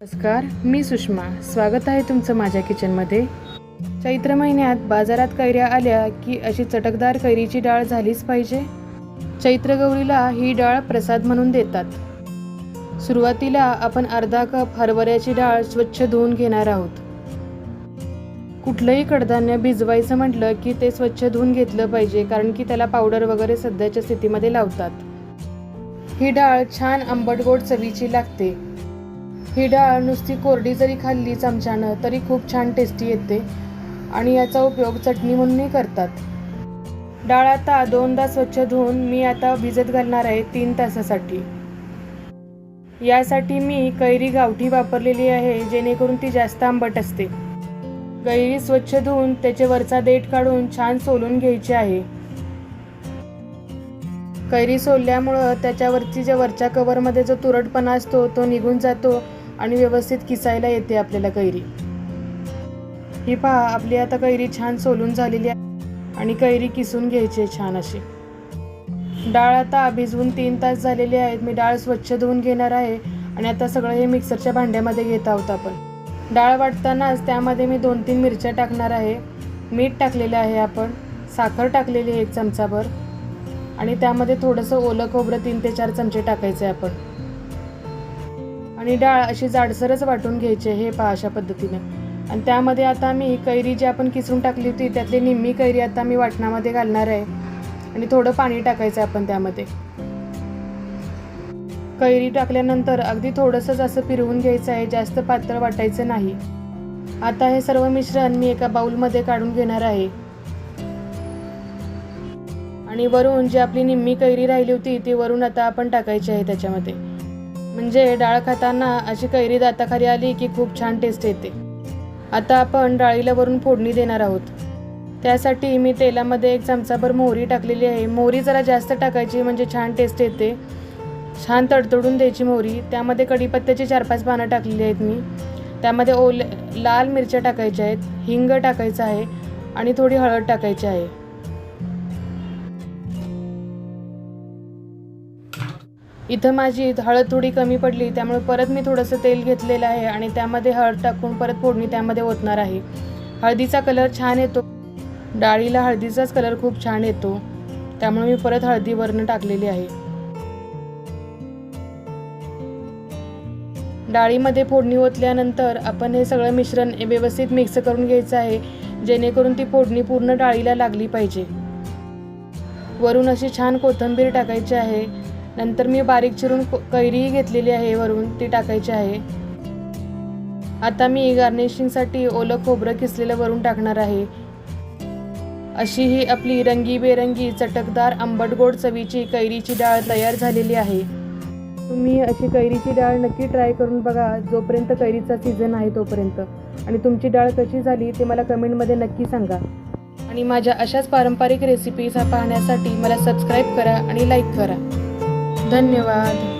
नमस्कार मी सुषमा. स्वागत आहे तुमचं माझ्या किचनमध्ये. चैत्र महिन्यात बाजारात कैऱ्या आल्या की अशी चटकदार कैरीची डाळ झालीच पाहिजे? चैत्र गौरीला ही डाळ प्रसाद म्हणून देतात. सुरुवातीला आपण अर्धा कप हरभऱ्याची डाळ स्वच्छ धुवून घेणार आहोत. कुठलंही कडधान्य भिजवायचं म्हटलं की ते स्वच्छ धुवून घेतलं पाहिजे कारण की त्याला पावडर वगैरे सध्याच्या स्थितीमध्ये लावतात. ही डाळ छान आंबट गोड चवीची लागते. ही डाळ नुसती कोरडी जरी खाल्ली चमच्यानं तरी खूप छान टेस्टी येते. आणि याचा उपयोग चटणी म्हणूनही करतात. डाळ आता दोनदा स्वच्छ धुवून मी आता भिजत घालणार आहे तीन तासासाठी. यासाठी मी कैरी गावठी वापरलेली आहे जेणेकरून ती जास्त आंबट असते. कैरी स्वच्छ धुवून त्याचे वरचा देठ काढून छान सोलून घ्यायची आहे. कैरी सोलल्यामुळं त्याच्यावरची ज्या वरच्या कवरमध्ये जो तुरटपणा असतो तो निघून जातो. आणि व्यवस्थित किसायला येते आपल्याला कैरी. ही पहा आपली आता कैरी छान सोलून झालेली आहे आणि कैरी किसून घ्यायची आहे छान अशी. डाळ आता भिजवून तीन तास झालेले आहेत मी डाळ स्वच्छ धुवून घेणार आहे आणि आता सगळं हे मिक्सरच्या भांड्यामध्ये घेत आहोत आपण. डाळ वाटतानाच त्यामध्ये मी दोन तीन मिरच्या टाकणार आहे. मीठ टाकलेलं आहे आपण. साखर टाकलेली आहे एक चमचाभर. आणि त्यामध्ये थोडंसं ओलं खोबरं तीन ते चार चमचे टाकायचे आपण. आणि डाळ अशी जाडसरच वाटून घ्यायची आहे हे पहा अशा पद्धतीने. आणि त्यामध्ये आता मी कैरी जी आपण किसून टाकली होती त्यातली निम्मी कैरी आता मी वाटणामध्ये घालणार आहे. आणि थोडं पाणी टाकायचं आहे आपण त्यामध्ये. कैरी टाकल्यानंतर अगदी थोडंसंच असं फिरवून घ्यायचं आहे जास्त पातळ वाटायचं नाही. आता हे सर्व मिश्रण मी एका बाउलमध्ये काढून घेणार आहे. आणि वरून जी आपली निम्मी कैरी राहिली होती ती वरून आता आपण टाकायची आहे त्याच्यामध्ये. म्हणजे डाळ खाताना अशी कैरी दाताखाली आली की खूप छान टेस्ट येते. आता आपण डाळीला वरून फोडणी देणार आहोत. त्यासाठी मी तेलामध्ये एक चमचाभर मोहरी टाकलेली आहे. मोहरी जरा जास्त टाकायची म्हणजे छान टेस्ट येते. छान तडतडून द्यायची मोहरी. त्यामध्ये कढीपत्त्याची चार पाच पानं टाकलेली आहेत मी. त्यामध्ये ओल लाल मिरच्या टाकायच्या आहेत. हिंग टाकायचं आहे आणि थोडी हळद टाकायची आहे. इथं माझी हळद थोडी कमी पडली त्यामुळे परत मी थोडंसं तेल घेतलेलं आहे आणि त्यामध्ये हळद टाकून परत फोडणी त्यामध्ये ओतणार आहे. हळदीचा कलर छान येतो. डाळीला हळदीचाच कलर खूप छान येतो. त्यामुळे मी परत हळदी टाकलेली आहे. डाळीमध्ये फोडणी ओतल्यानंतर आपण हे सगळं मिश्रण व्यवस्थित मिक्स करून घ्यायचं आहे जेणेकरून ती फोडणी पूर्ण डाळीला लागली पाहिजे. वरून अशी छान कोथिंबीर टाकायची आहे. नंतर मी बारीक चिरून को- कैरीही घेतलेली आहे वरून ती टाकायची आहे. आता मी गार्निशिंगसाठी ओलं खोबरं किसलेलं वरून टाकणार आहे. अशी ही आपली रंगीबेरंगी चटकदार आंबट गोड चवीची कैरीची डाळ तयार झालेली आहे. तुम्ही अशी कैरीची डाळ नक्की ट्राय करून बघा जोपर्यंत कैरीचा सीझन आहे तोपर्यंत. आणि तुमची डाळ कशी झाली ते मला कमेंटमध्ये नक्की सांगा. आणि माझ्या अशाच पारंपरिक रेसिपीज पाहण्यासाठी मला सबस्क्राईब करा आणि लाईक करा. धन्यवाद.